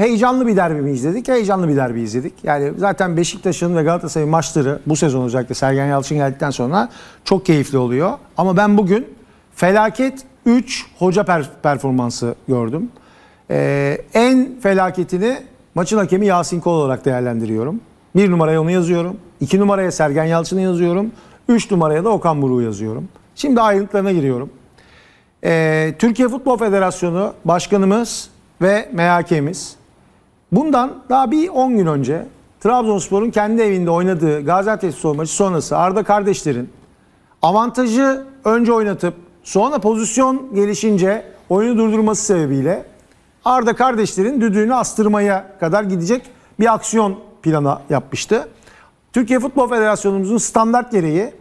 Heyecanlı bir derbi mi izledik? Heyecanlı bir derbi izledik. Yani zaten Beşiktaş'ın ve Galatasaray'ın maçları bu sezon özellikle Sergen Yalçın geldikten sonra çok keyifli oluyor. Ama ben bugün felaket 3 hoca per- performansı gördüm. Ee, en felaketini maçın hakemi Yasin Kol olarak değerlendiriyorum. Bir numaraya onu yazıyorum. iki numaraya Sergen Yalçın'ı yazıyorum. Üç numaraya da Okan Buruk'u yazıyorum. Şimdi ayrıntılarına giriyorum. Ee, Türkiye Futbol Federasyonu Başkanımız ve MHK'miz bundan daha bir 10 gün önce Trabzonspor'un kendi evinde oynadığı Gaziantepspor maçı sonrası Arda kardeşlerin avantajı önce oynatıp sonra pozisyon gelişince oyunu durdurması sebebiyle Arda kardeşlerin düdüğünü astırmaya kadar gidecek bir aksiyon planı yapmıştı. Türkiye Futbol Federasyonumuzun standart gereği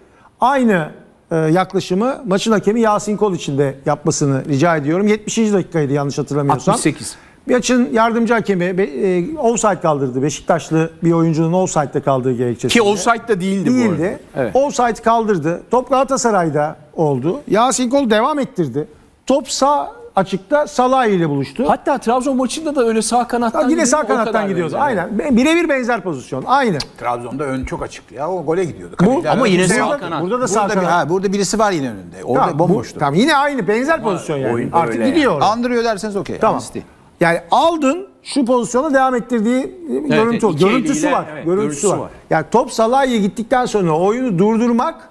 aynı e, yaklaşımı maçın hakemi Yasin Kol için de yapmasını rica ediyorum. 70. dakikaydı yanlış hatırlamıyorsam. 68. Maçın yardımcı hakemi e, offside kaldırdı. Beşiktaşlı bir oyuncunun offside'de kaldığı gerekçesiyle. Ki offside'da değildi, bu arada. Değildi. Evet. Offside kaldırdı. Top Galatasaray'da oldu. Yasin Kol devam ettirdi. Top sağ açıkta Salah ile buluştu. Hatta Trabzon maçında da öyle sağ kanattan Yine gidiyor, sağ kadar kanattan gidiyordu. benzer. Aynen. Birebir benzer pozisyon. Aynı. Trabzon'da ön çok açıktı ya. O gole gidiyordu. Bu, Kaleciler ama yine burada, sağ kanat. Burada da sağ burada, bir, kanat. ha, burada birisi var yine önünde. Orada Tamam, bomboştu. tamam, yine aynı benzer pozisyon yani. Artık gidiyor. Andırıyor derseniz okey. Tamam. Değil. Yani aldın şu pozisyona devam ettirdiği görüntü, iki görüntüsü eliyle, var. evet, görüntüsü, görüntüsü var. var. Yani top Salah'a gittikten sonra oyunu durdurmak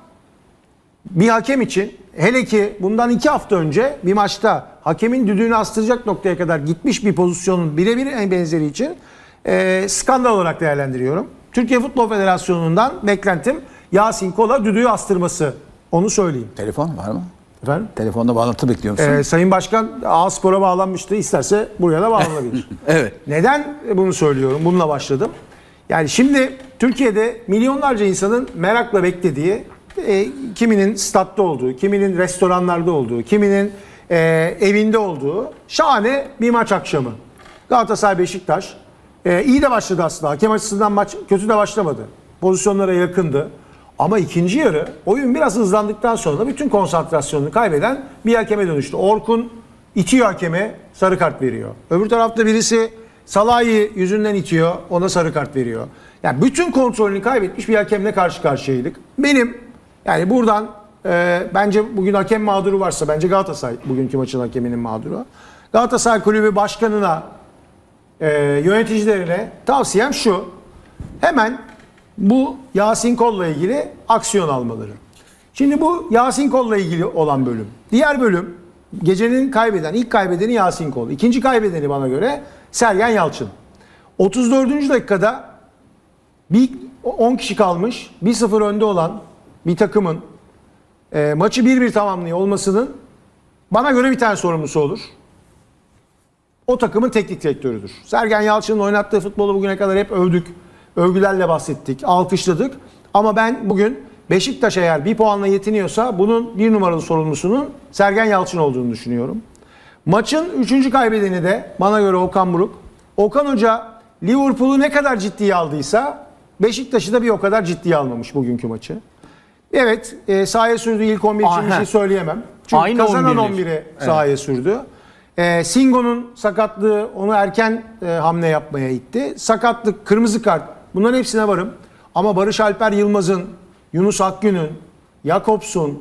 bir hakem için hele ki bundan iki hafta önce bir maçta hakemin düdüğünü astıracak noktaya kadar gitmiş bir pozisyonun birebir en benzeri için e, skandal olarak değerlendiriyorum. Türkiye Futbol Federasyonu'ndan beklentim Yasin Kola düdüğü astırması. Onu söyleyeyim. Telefon var mı? Efendim? Telefonda bağlantı bekliyor musun? Ee, Sayın Başkan A-Spor'a bağlanmıştı. İsterse buraya da bağlanabilir. Evet. Neden bunu söylüyorum? Bununla başladım. Yani şimdi Türkiye'de milyonlarca insanın merakla beklediği, e, kiminin statta olduğu, kiminin restoranlarda olduğu, kiminin e, evinde olduğu şahane bir maç akşamı. Galatasaray Beşiktaş. E, iyi de başladı aslında. Hakem açısından maç kötü de başlamadı. Pozisyonlara yakındı. Ama ikinci yarı oyun biraz hızlandıktan sonra bütün konsantrasyonunu kaybeden bir hakeme dönüştü. Orkun itiyor hakeme sarı kart veriyor. Öbür tarafta birisi Salah'ı yüzünden itiyor ona sarı kart veriyor. Yani bütün kontrolünü kaybetmiş bir hakemle karşı karşıyaydık. Benim yani buradan e, bence bugün hakem mağduru varsa bence Galatasaray bugünkü maçın hakeminin mağduru. Galatasaray Kulübü Başkanı'na e, yöneticilerine tavsiyem şu. Hemen bu Yasin Kol'la ilgili aksiyon almaları. Şimdi bu Yasin Kol'la ilgili olan bölüm. Diğer bölüm gecenin kaybeden, ilk kaybedeni Yasin Kol. İkinci kaybedeni bana göre Sergen Yalçın. 34. dakikada bir 10 kişi kalmış, 1-0 önde olan bir takımın e, maçı 1-1 tamamlıyor olmasının bana göre bir tane sorumlusu olur o takımın teknik direktörüdür. Sergen Yalçın'ın oynattığı futbolu bugüne kadar hep övdük. Övgülerle bahsettik, alkışladık. Ama ben bugün Beşiktaş eğer bir puanla yetiniyorsa bunun bir numaralı sorumlusunun Sergen Yalçın olduğunu düşünüyorum. Maçın üçüncü kaybedeni de bana göre Okan Buruk. Okan Hoca Liverpool'u ne kadar ciddiye aldıysa Beşiktaş'ı da bir o kadar ciddiye almamış bugünkü maçı. Evet e, sahaya sürdüğü ilk 11 için bir şey söyleyemem. Çünkü Aynı kazanan 11'ler. 11'i sahaya sürdü. E, Singo'nun sakatlığı onu erken e, hamle yapmaya itti. Sakatlık, kırmızı kart bunların hepsine varım. Ama Barış Alper Yılmaz'ın, Yunus Akgün'ün, Jakobs'un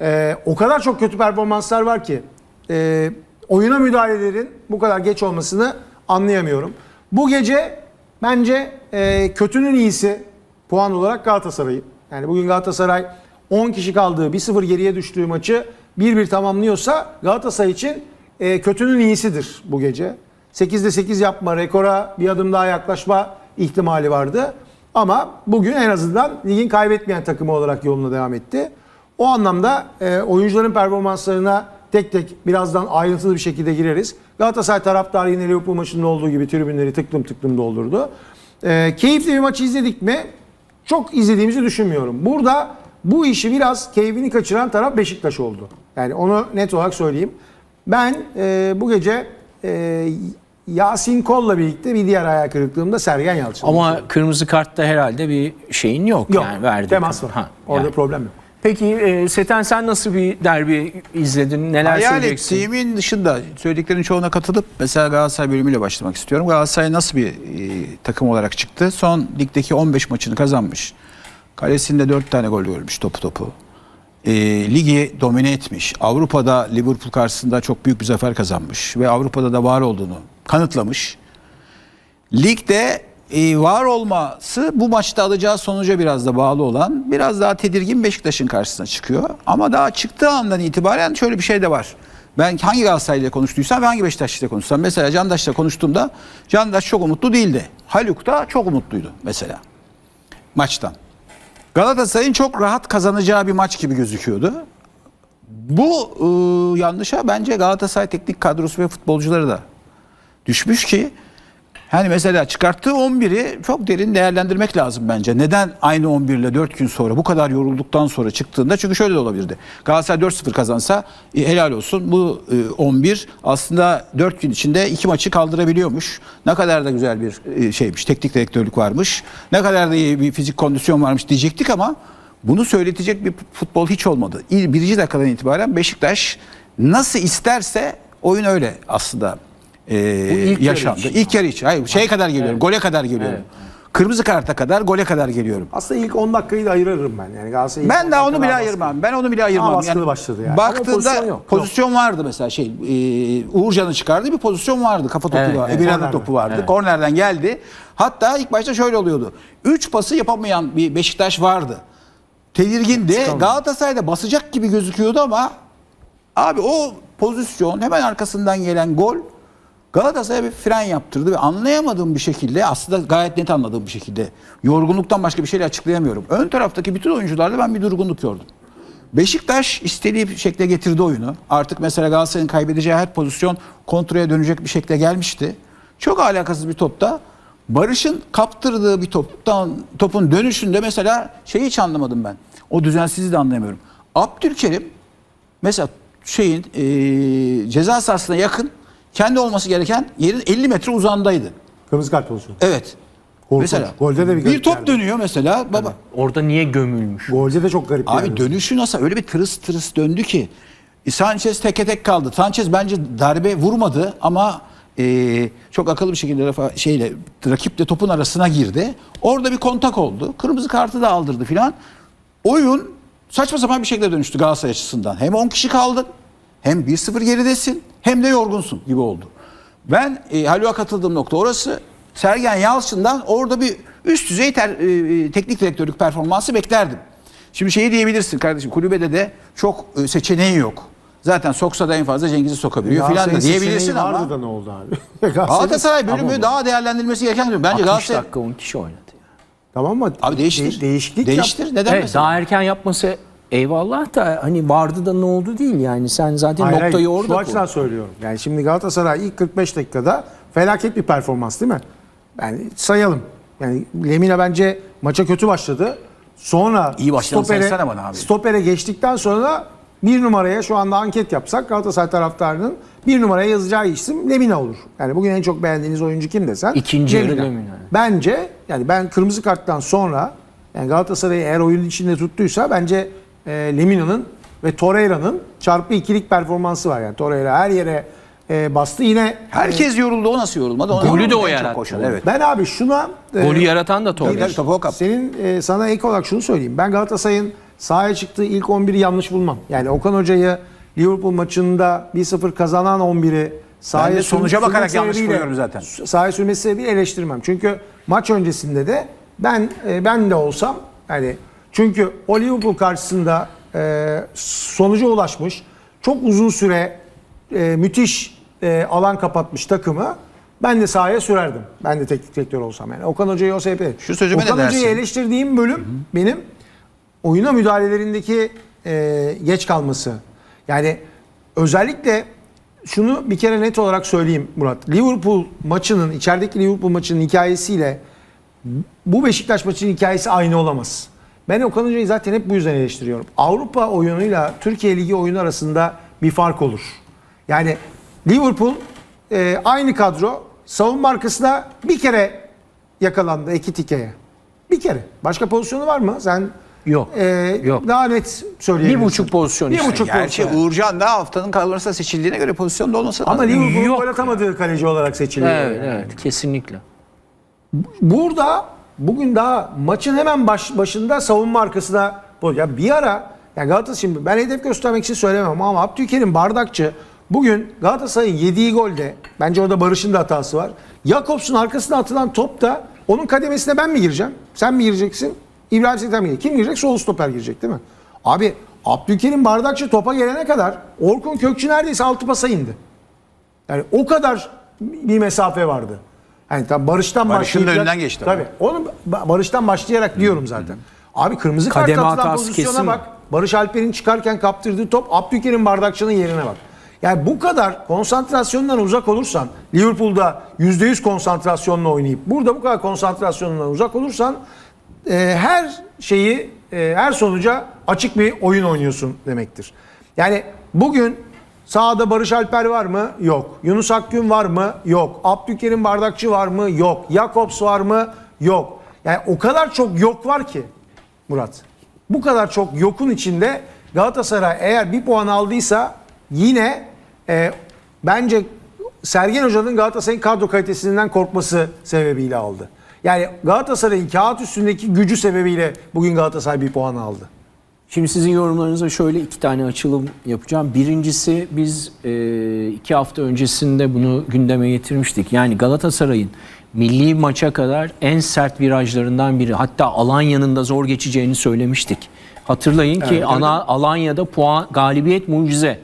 e, o kadar çok kötü performanslar var ki e, oyuna müdahalelerin bu kadar geç olmasını anlayamıyorum. Bu gece bence e, kötünün iyisi puan olarak Galatasaray'ın. Yani bugün Galatasaray 10 kişi kaldığı 1-0 geriye düştüğü maçı 1-1 tamamlıyorsa Galatasaray için e, kötünün iyisidir bu gece. 8'de 8 yapma, rekora bir adım daha yaklaşma ihtimali vardı. Ama bugün en azından ligin kaybetmeyen takımı olarak yoluna devam etti. O anlamda e, oyuncuların performanslarına tek tek birazdan ayrıntılı bir şekilde gireriz. Galatasaray taraftarı yine Liverpool maçında olduğu gibi tribünleri tıklım tıklım doldurdu. E, keyifli bir maçı izledik mi? Çok izlediğimizi düşünmüyorum. Burada bu işi biraz keyfini kaçıran taraf Beşiktaş oldu. Yani onu net olarak söyleyeyim. Ben e, bu gece e, Yasin Kol'la birlikte bir diğer hayal kırıklığım da Sergen Yalçın. Ama kırmızı kartta herhalde bir şeyin yok, yok. yani verdi. temas var. Ha, Orada yani. problem yok. Peki e, Seten sen nasıl bir derbi izledin? Neler Hayal söyleyeceksin? ettiğimin dışında söylediklerinin çoğuna katılıp mesela Galatasaray bölümüyle başlamak istiyorum. Galatasaray nasıl bir e, takım olarak çıktı? Son ligdeki 15 maçını kazanmış. Kalesinde 4 tane gol görmüş topu topu. E, ligi domine etmiş. Avrupa'da Liverpool karşısında çok büyük bir zafer kazanmış. Ve Avrupa'da da var olduğunu kanıtlamış. Ligde e, var olması bu maçta alacağı sonuca biraz da bağlı olan biraz daha tedirgin Beşiktaş'ın karşısına çıkıyor. Ama daha çıktığı andan itibaren şöyle bir şey de var. Ben hangi Galatasaray'la konuştuysam ve hangi Beşiktaş'la konuşsam. Mesela Candaş'la konuştuğumda Candaş çok umutlu değildi. Haluk da çok umutluydu mesela maçtan. Galatasaray'ın çok rahat kazanacağı bir maç gibi gözüküyordu. Bu e, yanlışa bence Galatasaray teknik kadrosu ve futbolcuları da düşmüş ki hani mesela çıkarttığı 11'i çok derin değerlendirmek lazım bence. Neden aynı 11 ile 4 gün sonra bu kadar yorulduktan sonra çıktığında çünkü şöyle de olabilirdi. Galatasaray 4-0 kazansa e, helal olsun. Bu e, 11 aslında 4 gün içinde iki maçı kaldırabiliyormuş. Ne kadar da güzel bir e, şeymiş. Teknik direktörlük varmış. Ne kadar da iyi bir fizik kondisyon varmış diyecektik ama bunu söyletecek bir futbol hiç olmadı. Birinci dakikadan itibaren Beşiktaş nasıl isterse oyun öyle aslında e, ilk yarı yaşandı. için. İlk yarı için. Hayır, şeye kadar geliyorum. Gole kadar geliyorum. Kırmızı karta kadar, gole kadar geliyorum. Aslında ilk 10 dakikayı da ayırırım ben. Yani Galatasaray'ın ilk Ben 10 daha onu bile daha ayırmam. Ben onu bile ayırmam. Ama baskılı başladı yani. Baktığında Ama pozisyon, pozisyon yok. vardı mesela şey. E, Uğurcan'ı çıkardı bir pozisyon vardı. Kafa topu Evet, var. evet. Topu vardı. Evet. Kornerden geldi. Hatta ilk başta şöyle oluyordu. Üç pası yapamayan bir Beşiktaş vardı. Tedirgindi. Galatasaray'da basacak gibi gözüküyordu ama abi o pozisyon hemen arkasından gelen gol Galatasaray'a bir fren yaptırdı ve anlayamadığım bir şekilde aslında gayet net anladığım bir şekilde yorgunluktan başka bir şeyle açıklayamıyorum. Ön taraftaki bütün oyuncularda ben bir durgunluk gördüm. Beşiktaş istediği bir şekilde getirdi oyunu. Artık mesela Galatasaray'ın kaybedeceği her pozisyon kontraya dönecek bir şekilde gelmişti. Çok alakasız bir topta Barış'ın kaptırdığı bir toptan topun dönüşünde mesela şeyi hiç anlamadım ben. O düzensizliği de anlayamıyorum. Abdülkerim mesela şeyin eee ceza sahasına yakın kendi olması gereken yerin 50 metre uzandaydı. Kırmızı kart pozisyonu. Evet. Korkunç. Mesela Golde de bir bir top geldi. dönüyor mesela baba. Orada niye gömülmüş? Golde de çok garip Abi geldi. dönüşü nasıl öyle bir tırıs tırıs döndü ki. E, Sanchez teke tek kaldı. Sanchez bence darbe vurmadı ama e, çok akıllı bir şekilde rafa, şeyle rakiple topun arasına girdi. Orada bir kontak oldu. Kırmızı kartı da aldırdı filan. Oyun saçma sapan bir şekilde dönüştü Galatasaray açısından. Hem 10 kişi kaldın hem 1-0 geridesin hem de yorgunsun gibi oldu. Ben e, Haluk'a katıldığım nokta orası. Sergen Yalçın'dan orada bir üst düzey ter- e, e, teknik direktörlük performansı beklerdim. Şimdi şeyi diyebilirsin kardeşim kulübede de çok e, seçeneği yok. Zaten soksa da en fazla Cengiz'i sokabiliyor filan da diyebilirsin ama vardı da ne oldu abi? Galatasaray bölümü daha değerlendirilmesi gereken bir bölüm. Bence 60 Galatasaray dakika 10 kişi oynadı. Tamam mı? Abi değiştir. De- değişiklik Değiştir. yap. Neden Evet, mesela? daha erken yapması eyvallah da hani vardı da ne oldu değil yani. Sen zaten Hayır, noktayı hayır, orada Şu açıdan söylüyorum. Yani şimdi Galatasaray ilk 45 dakikada felaket bir performans değil mi? Yani sayalım. Yani Lemina bence maça kötü başladı. Sonra İyi başlayanı saysana bana abi. Stopere geçtikten sonra bir numaraya şu anda anket yapsak Galatasaray taraftarının bir numaraya yazacağı isim Lemina olur. Yani bugün en çok beğendiğiniz oyuncu kim desen İkinci yarı Lemina. Bence yani ben kırmızı karttan sonra yani Galatasaray'ı eğer oyunun içinde tuttuysa bence e, Lemina'nın ve Torreira'nın çarpı ikilik performansı var. Yani Torreira her yere e, bastı. Yine Herkes yoruldu. O nasıl yorulmadı? Ona Golü de o yarattı. koşan, Evet. ben abi şuna e, Golü yaratan da Torreira. Tabii, kaptı. senin e, sana ek olarak şunu söyleyeyim. Ben Galatasaray'ın sahaya çıktığı ilk 11'i yanlış bulmam. Yani Okan Hoca'yı Liverpool maçında 1-0 kazanan 11'i sahaya Ben sonuca bakarak yanlış buluyorum zaten. Sahaya sürmesi sebebiyle eleştirmem. Çünkü maç öncesinde de ben e, ben de olsam yani çünkü o Liverpool karşısında e, sonuca ulaşmış çok uzun süre e, müthiş e, alan kapatmış takımı ben de sahaya sürerdim. Ben de teknik direktör olsam yani. Okan Hoca'yı o sebeple. Şu sözüme ne Okan Hoca'yı dersin? eleştirdiğim bölüm benim oyuna müdahalelerindeki e, geç kalması. Yani özellikle şunu bir kere net olarak söyleyeyim Murat. Liverpool maçının, içerideki Liverpool maçının hikayesiyle bu Beşiktaş maçının hikayesi aynı olamaz. Ben Okan Hoca'yı zaten hep bu yüzden eleştiriyorum. Avrupa oyunuyla Türkiye Ligi oyunu arasında bir fark olur. Yani Liverpool e, aynı kadro savunma arkasına bir kere yakalandı Ekitike'ye. Bir kere. Başka pozisyonu var mı? Sen Yok, Ee, yok. Daha net söyleyebilirsin. Bir buçuk pozisyon Bir işte. buçuk Gerçi pozisyon. Uğurcan da haftanın kadrosuna seçildiğine göre pozisyonda olması Ama lazım. Liverpool'un gol atamadığı kaleci olarak seçiliyor. Evet, evet kesinlikle. Burada bugün daha maçın hemen baş, başında savunma arkasına ya bir ara ya Galatasaray şimdi ben hedef göstermek için söylemem ama Abdülkerim Bardakçı bugün Galatasaray'ın yediği golde bence orada Barış'ın da hatası var. Jakobs'un arkasına atılan top da onun kademesine ben mi gireceğim? Sen mi gireceksin? İbrahim Setem mi girecek? Kim girecek? Sol stoper girecek değil mi? Abi Abdülkerim Bardakçı topa gelene kadar Orkun Kökçü neredeyse altı pasa indi. Yani o kadar bir mesafe vardı. Yani tabii Barış'tan Barış'ın başlayacak- önünden geçti ama. Tabii. Onu Ba- Barış'tan başlayarak diyorum zaten. Abi kırmızı kart Kademe atılan hatası pozisyona kesin. bak. Barış Alper'in çıkarken kaptırdığı top Abdülkerim Bardakçı'nın yerine bak. Yani bu kadar konsantrasyondan uzak olursan Liverpool'da %100 konsantrasyonla oynayıp burada bu kadar konsantrasyondan uzak olursan e, her şeyi e, her sonuca açık bir oyun oynuyorsun demektir. Yani bugün sahada Barış Alper var mı? Yok. Yunus Akgün var mı? Yok. Abdülkerim Bardakçı var mı? Yok. Jakobs var mı? Yok. Yani o kadar çok yok var ki Murat. Bu kadar çok yokun içinde Galatasaray eğer bir puan aldıysa yine e, bence Sergen Hoca'nın Galatasaray'ın kadro kalitesinden korkması sebebiyle aldı. Yani Galatasaray'ın kağıt üstündeki gücü sebebiyle bugün Galatasaray bir puan aldı. Şimdi sizin yorumlarınıza şöyle iki tane açılım yapacağım. Birincisi biz e, iki hafta öncesinde bunu gündeme getirmiştik. Yani Galatasaray'ın milli maça kadar en sert virajlarından biri. Hatta Alanya'nın da zor geçeceğini söylemiştik. Hatırlayın ki ana Alanya'da puan galibiyet mucize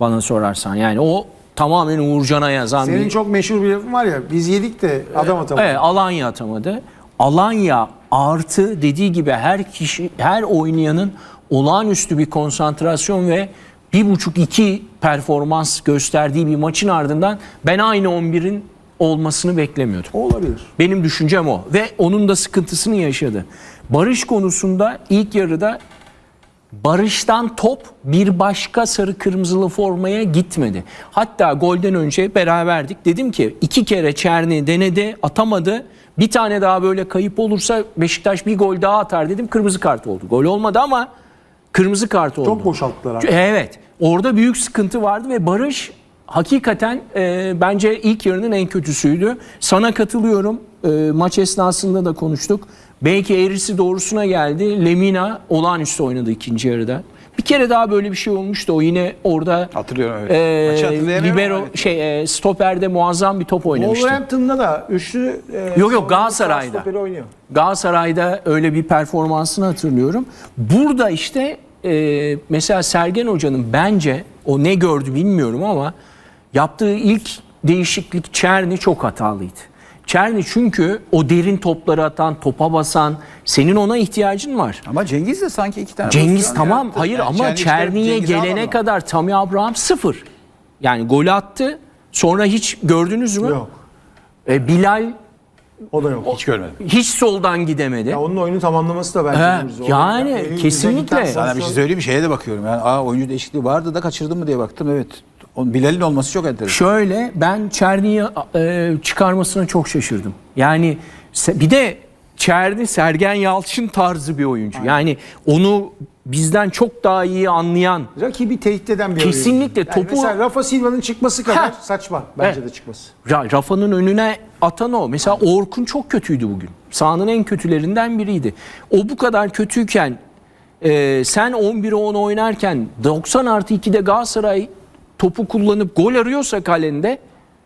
bana sorarsan. Yani o tamamen Uğurcan'a yazan Senin bir çok meşhur bir lafın var ya biz yedik de adam atamadı. Evet, Alanya atamadı. Alanya artı dediği gibi her kişi, her oynayanın olağanüstü bir konsantrasyon ve bir buçuk iki performans gösterdiği bir maçın ardından ben aynı 11'in olmasını beklemiyordum. Olabilir. Benim düşüncem o ve onun da sıkıntısını yaşadı. Barış konusunda ilk yarıda Barış'tan top bir başka sarı kırmızılı formaya gitmedi. Hatta golden önce beraberdik. Dedim ki iki kere Çerni denedi atamadı. Bir tane daha böyle kayıp olursa Beşiktaş bir gol daha atar dedim. Kırmızı kart oldu. Gol olmadı ama kırmızı kart oldu. Çok boşalttılar abi. Evet. Orada büyük sıkıntı vardı ve Barış hakikaten e, bence ilk yarının en kötüsüydü. Sana katılıyorum. E, maç esnasında da konuştuk. Belki eğrisi doğrusuna geldi. Lemina olağanüstü oynadı ikinci yarıda. Bir kere daha böyle bir şey olmuştu. O yine orada Hatırlıyorum, evet. e, Maçı hatırlayamıyorum libero ama evet. şey e, stoperde muazzam bir top oynamıştı. Wolverhampton'da da üçlü e, yok, savunma Galatasaray'da. stoperi oynuyor. Galatasaray'da öyle bir performansını hatırlıyorum. Burada işte e, mesela Sergen Hoca'nın bence o ne gördü bilmiyorum ama yaptığı ilk değişiklik Çerni çok hatalıydı. Çerni çünkü o derin topları atan, topa basan, senin ona ihtiyacın var. Ama Cengiz de sanki iki tane Cengiz tamam yarattı. hayır Yani ama Çerni'ye gelene kadar Tammy Abraham sıfır. Yani gol attı. Sonra hiç gördünüz mü? Yok. E, Bilal O da yok. Hiç görmedim. hiç soldan gidemedi. Ya onun oyunu tamamlaması da bence He, yani bize kesinlikle. Sana bir şey söyleyeyim? Şeye de bakıyorum. Yani aa oyuncu değişikliği vardı da kaçırdım mı diye baktım. Evet. Onun Bilal'in olması çok enteresan. Şöyle ben Çerni'yi e, çıkarmasına çok şaşırdım. Yani bir de Çerni Sergen Yalçın tarzı bir oyuncu. Yani onu bizden çok daha iyi anlayan Rakibi tehdit eden bir Kesinlikle oyuncu. Yani topu- Mesela Rafa Silva'nın çıkması kadar Heh. saçma bence Evet. de çıkması. Ra- Rafa'nın önüne atan o. Mesela Orkun çok kötüydü bugün. Sahanın en kötülerinden biriydi. O bu kadar kötüyken e, sen 11'e 10 oynarken 90 artı 2'de Galatasaray topu kullanıp gol arıyorsa kalende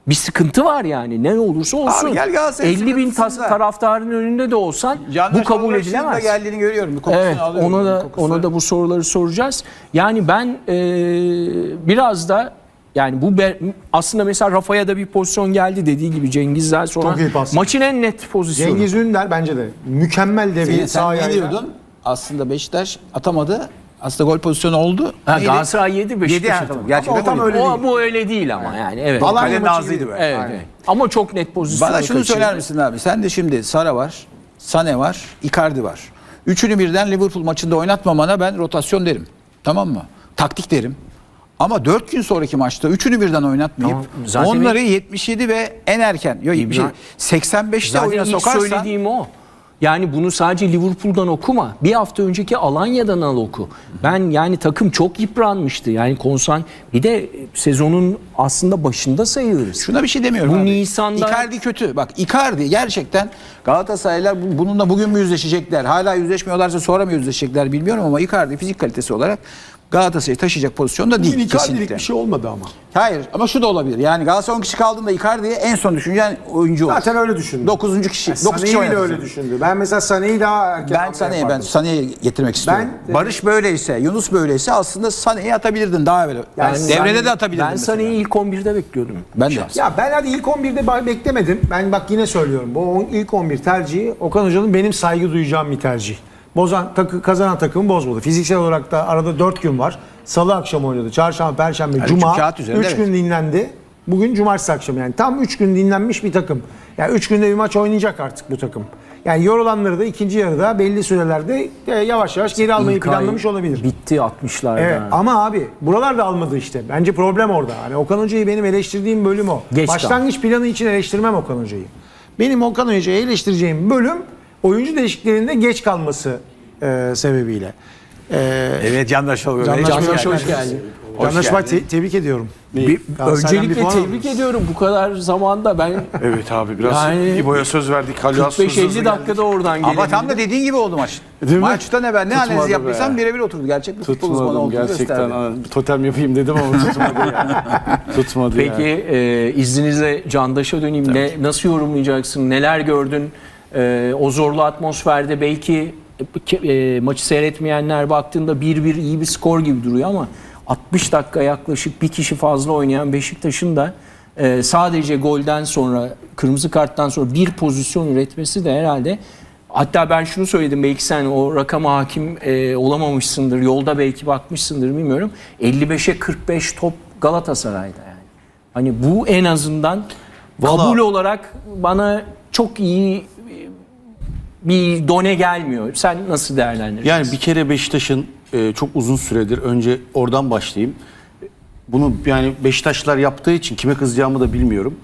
bir sıkıntı var yani. Ne olursa olsun. Abi gel Galatasaray'ın 50 bin tas- taraftarın önünde de olsan Candaş bu kabul edilemez. geldiğini görüyorum. Bir kokusunu Evet, alıyorum. ona da kokusu. ona da bu soruları soracağız. Yani ben e, biraz da yani bu be- aslında mesela Rafa'ya da bir pozisyon geldi dediği gibi Cengiz'den sonra Çok iyi pas. maçın en net pozisyonu. Cengiz Ünder bence de mükemmel de bir sağ sen ne diyordun? Aslında Beşiktaş atamadı. Aslında gol pozisyonu oldu. Ha? Galatasaray yedi Beşiktaş Yedi, ha, atamadı. tamam. Gerçekten Ama o tam öyle. O, bu öyle değil ama yani evet. Maçı ağzıydı gibi. be. Evet, Aynen. evet. Ama çok net pozisyon. Bana şunu söyler misin abi? Sen de şimdi Sara var, Sane var, Icardi var. Üçünü birden Liverpool maçında oynatmamana ben rotasyon derim. Tamam mı? Taktik derim. Ama 4 gün sonraki maçta üçünü birden oynatmayıp Tamam, zaten onları 77 ve en erken yok şey İbrahim- 85'te Zaten oyuna ilk sokarsan söylediğim o. Yani bunu sadece Liverpool'dan okuma. Bir hafta önceki Alanya'dan al oku. Ben yani takım çok yıpranmıştı. Yani konsan bir de sezonun aslında başında sayılırız. Şuna bir şey demiyorum Bu abi. Nisan'da- Icardi kötü. Bak Icardi gerçekten Galatasaraylılar bu- bununla bugün mü yüzleşecekler? Hala yüzleşmiyorlarsa sonra mı yüzleşecekler bilmiyorum ama Icardi fizik kalitesi olarak Galatasaray'ı taşıyacak pozisyonda değil Bugün Icardi'lik kesinlikle. bir şey olmadı ama. Hayır ama şu da olabilir. Yani Galatasaray 10 kişi kaldığında Icardi'ye en son düşünen oyuncu olur. Zaten öyle düşündüm. 9. kişi. 9 Sané'yi kişi bile oynadı. öyle düşündü. Ben mesela Sané'yi daha erken Ben Sané'yi ben. Sané'yi getirmek istiyorum. Ben- Barış böyleyse, Yunus böyleyse aslında Sané'yi atabilirdin daha evvel. Yani Devrede Sané- de atabilirdin. Ben. Sané'yi ilk 11'de bekliyordum. Ben de. Ya ben hadi ilk 11'de ba- beklemedim. Ben bak yine söylüyorum. Bu ilk 11 tercihi Okan Hoca'nın benim saygı duyacağım bir tercih. Bozan, takı, kazanan takımı bozmadı. Fiziksel olarak da arada 4 gün var. Salı akşamı oynadı. Çarşamba, Perşembe, Yani Cuma. çünkü kağıt 3 üzerinde, evet. gün dinlendi. Bugün cumartesi akşamı yani. Tam 3 gün dinlenmiş bir takım. Yani 3 günde bir maç oynayacak artık bu takım. Yani yorulanları da ikinci yarıda belli sürelerde e, yavaş yavaş geri almayı İlk ay planlamış olabilir. Bitti 60'larda. Evet, ama abi buralar da almadı işte. Bence problem orada. Hani Okan Hoca'yı benim eleştirdiğim bölüm o. Geç Başlangıç planı için eleştirmem Okan Hoca'yı. Benim Okan Hoca'yı eleştireceğim bölüm oyuncu değişikliklerinde geç kalması e, sebebiyle. E, Evet Candaş Oluyor. Candaş Hoş hoş geldin. geldin. Candaş Bay te- tebrik ediyorum. Bir- Galatasaray'dan bir öncelikle puan tebrik aldınız. ediyorum bu kadar zamanda ben Evet abi biraz Yani İbo'ya söz verdik. Halil Aslı hızlı 45-50 dakikada oradan Ama gelebildim. tam da dediğin gibi oldu maç. Değil mi? Maçtan evvel ne Tutmadı analiz be. yaptıysam birebir oturdu. Gerçek bir futbol uzmanı Tutmadım olduğunu gerçekten. gösterdi. Aa, totem yapayım dedim ama tutmadı yani. Tutmadı Peki yani. e, izninizle Candaş'a döneyim. Ne, nasıl yorumlayacaksın? Neler gördün? E, o zorlu atmosferde belki e, maçı seyretmeyenler baktığında 1-1 iyi bir skor gibi duruyor ama 60 dakika yaklaşık bir kişi fazla oynayan Beşiktaş'ın da e, sadece golden sonra kırmızı karttan sonra bir pozisyon üretmesi de herhalde Hatta ben şunu söyledim belki sen o rakama hakim e, olamamışsındır. Yolda belki bakmışsındır bilmiyorum. 55'e 45 top Galatasaray'da yani. Hani bu en azından kabul olarak bana çok iyi bir done gelmiyor. Sen nasıl değerlendirirsin? Yani bir kere Beşiktaş'ın e, çok uzun süredir önce oradan başlayayım. Bunu yani Beşiktaşlar yaptığı için kime kızacağımı da bilmiyorum.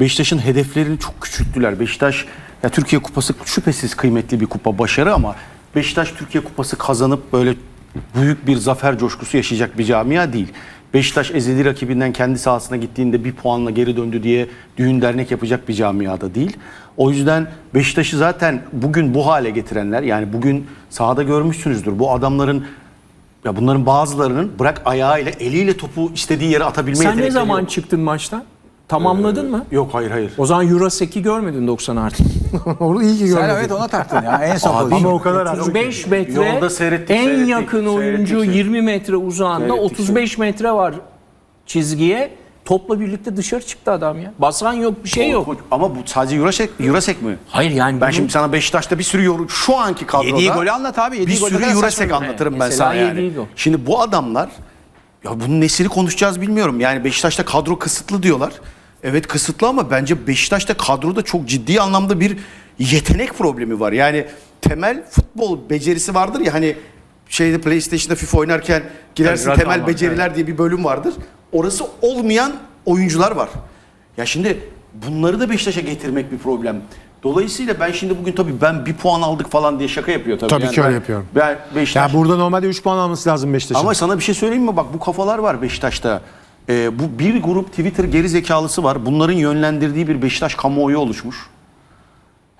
Beşiktaş'ın hedeflerini çok küçülttüler. Beşiktaş ya Türkiye Kupası şüphesiz kıymetli bir kupa başarı ama Beşiktaş Türkiye Kupası kazanıp böyle büyük bir zafer coşkusu yaşayacak bir camia değil. Beşiktaş ezeli rakibinden kendi sahasına gittiğinde bir puanla geri döndü diye düğün dernek yapacak bir camiada değil. O yüzden Beşiktaş'ı zaten bugün bu hale getirenler yani bugün sahada görmüşsünüzdür. Bu adamların ya bunların bazılarının bırak ayağıyla eliyle topu istediği yere atabilme Sen ne zaman çıktın maçtan? Tamamladın mı? Yok hayır hayır. O zaman Eurosek'i görmedin 90 artı. Onu iyi ki Sen evet ona taktın ya. En son Abi. Ama o kadar az. 35 metre Yolda seyrettik, en seyrettik, yakın oyuncu seyrettik, 20 metre uzağında Seyrettik, 35 metre var çizgiye. Topla birlikte dışarı çıktı adam ya. Basan yok bir şey yok. Ama bu sadece Eurosek, Eurosek mi? Hayır yani Ben bunun- şimdi sana Beşiktaş'ta bir sürü yorum şu anki kadroda Yediği golü anlat abi. bir Yediği gol ne sürü kadar Eurosek saçma. anlatırım ben Mesela sana yani. yediği gol. Şimdi bu adamlar ya bunun nesini konuşacağız bilmiyorum. Yani Beşiktaş'ta kadro kısıtlı diyorlar. Evet kısıtlı ama bence Beşiktaş'ta kadroda çok ciddi anlamda bir yetenek problemi var. Yani temel futbol becerisi vardır ya hani şeyde PlayStation'da FIFA oynarken girersin Evet, temel beceriler diye bir bölüm vardır. Orası olmayan oyuncular var. Ya şimdi bunları da Beşiktaş'a getirmek bir problem. Dolayısıyla ben şimdi bugün tabii ben bir puan aldık falan diye şaka yapıyor tabii. Tabii Yani ki öyle ben- yapıyorum. Ben Beşiktaş Ya burada normalde 3 puan alması lazım Beşiktaş'ın. ama sana bir şey söyleyeyim mi? Bak bu kafalar var Beşiktaş'ta. Ee, bu bir grup Twitter geri zekalısı var. Bunların yönlendirdiği bir Beşiktaş kamuoyu oluşmuş.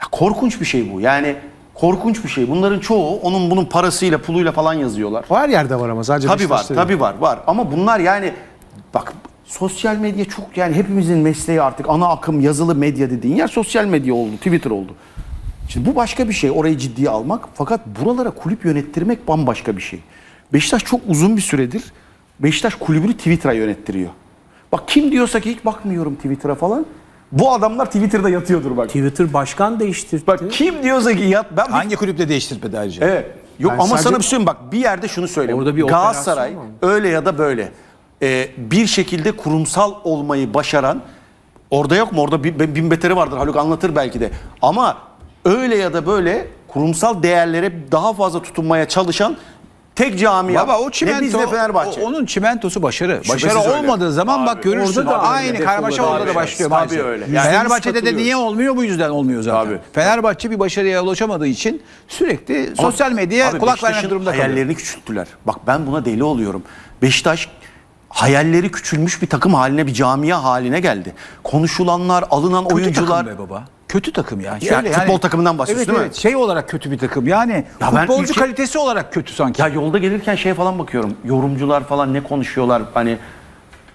Ya korkunç bir şey bu. Yani korkunç bir şey. Bunların çoğu onun bunun parasıyla, puluyla falan yazıyorlar. Her yerde var ama sadece Tabii var, değil. tabii var, var. Ama bunlar yani bak sosyal medya çok yani hepimizin mesleği artık ana akım yazılı medya dediğin yer sosyal medya oldu, Twitter oldu. Şimdi bu başka bir şey orayı ciddiye almak fakat buralara kulüp yönettirmek bambaşka bir şey. Beşiktaş çok uzun bir süredir Beşiktaş kulübünü Twitter'a yönettiriyor. Bak kim diyorsa ki hiç bakmıyorum Twitter'a falan. Bu adamlar Twitter'da yatıyordur bak. Twitter başkan değiştirdi. Bak kim diyorsa ki yat ben bir Hangi kulüpte değiştirmedi ayrıca? Evet. Yok Ben ama sadece- sana bir şey söyleyeyim bak bir yerde şunu söyleyeyim. Orada bir Galatasaray operasyon var mı? öyle ya da böyle e, bir şekilde kurumsal olmayı başaran orada yok mu? Orada bir, bin beteri vardır. Haluk anlatır belki de. Ama öyle ya da böyle kurumsal değerlere daha fazla tutunmaya çalışan Tek camia. Baba o çimento, ne Fenerbahçe. o- onun çimentosu başarı. Başarı öyle. olmadığı zaman Abi, bak görürsün. orada da Aynı öyle. karmaşa orada da öyle. başlıyor Tabii maalesef. öyle. Yani Fenerbahçe'de de niye olmuyor bu yüzden olmuyor zaten. Tabii. Fenerbahçe bir başarıya ulaşamadığı için sürekli sosyal medyaya Abi kulak vermek durumunda kalıyor. hayallerini küçülttüler. Bak ben buna deli oluyorum. Beşiktaş hayalleri küçülmüş bir takım haline, bir camia haline geldi. Konuşulanlar, alınan Kötü oyuncular. takım be baba. Kötü takım ya. Yani futbol takımından bahsediyorsun evet, değil mi? evet, Şey olarak kötü bir takım. Yani Ya futbolcu ülke- kalitesi olarak kötü sanki. Ya yolda gelirken şeye falan bakıyorum. Yorumcular falan ne konuşuyorlar hani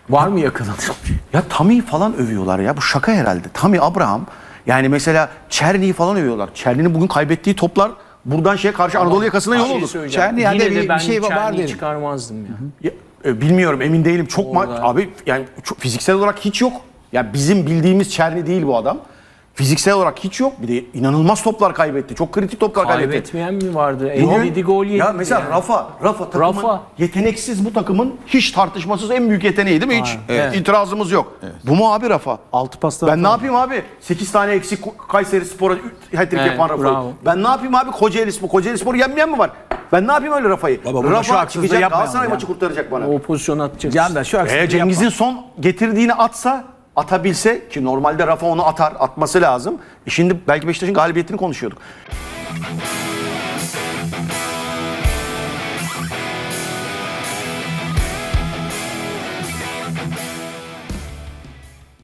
Var mı yakaladın? ya Tami falan övüyorlar ya. Bu şaka herhalde. Tami Abraham yani mesela Çerni'yi falan övüyorlar. Çerni'nin bugün kaybettiği toplar buradan şeye karşı Anadolu yakasına yol olur. Çerni yerde Yine bir- bir şey var derim. çıkarmazdım ya. Ya, e, bilmiyorum emin değilim. Çok Vallahi. abi yani çok, fiziksel olarak hiç yok. Ya bizim bildiğimiz Çerni değil bu adam. Fiziksel olarak hiç yok. Bir de inanılmaz toplar kaybetti. Çok kritik toplar kaybetti. Kaybetmeyen mi vardı? Yok. 57 gol yedi. Ya mesela yani. Rafa, Rafa takımın Rafa. yeteneksiz bu takımın hiç tartışmasız en büyük yeteneği değil mi? Hiç Evet. itirazımız yok. Bu mu abi Rafa? Altı paslar Ben ne yapayım abi? 8 tane eksik Kayseri Spor'a hat-trick Evet, yapan Rafa'yı. bravo. Ben ne yapayım abi? Kocaeli Spor, Kocaeli Spor'u yenmeyen mi var? Ben ne yapayım öyle Rafa'yı? Baba şu Rafa haksızlığı çıkacak yapmayalım Galatasaray ya. maçı kurtaracak bana. O pozisyon atacak. Can da şu haksızlığı Eğer Cengiz'in son getirdiğini atsa atabilse ki normalde Rafa onu atar atması lazım. E şimdi belki Beşiktaş'ın galibiyetini konuşuyorduk.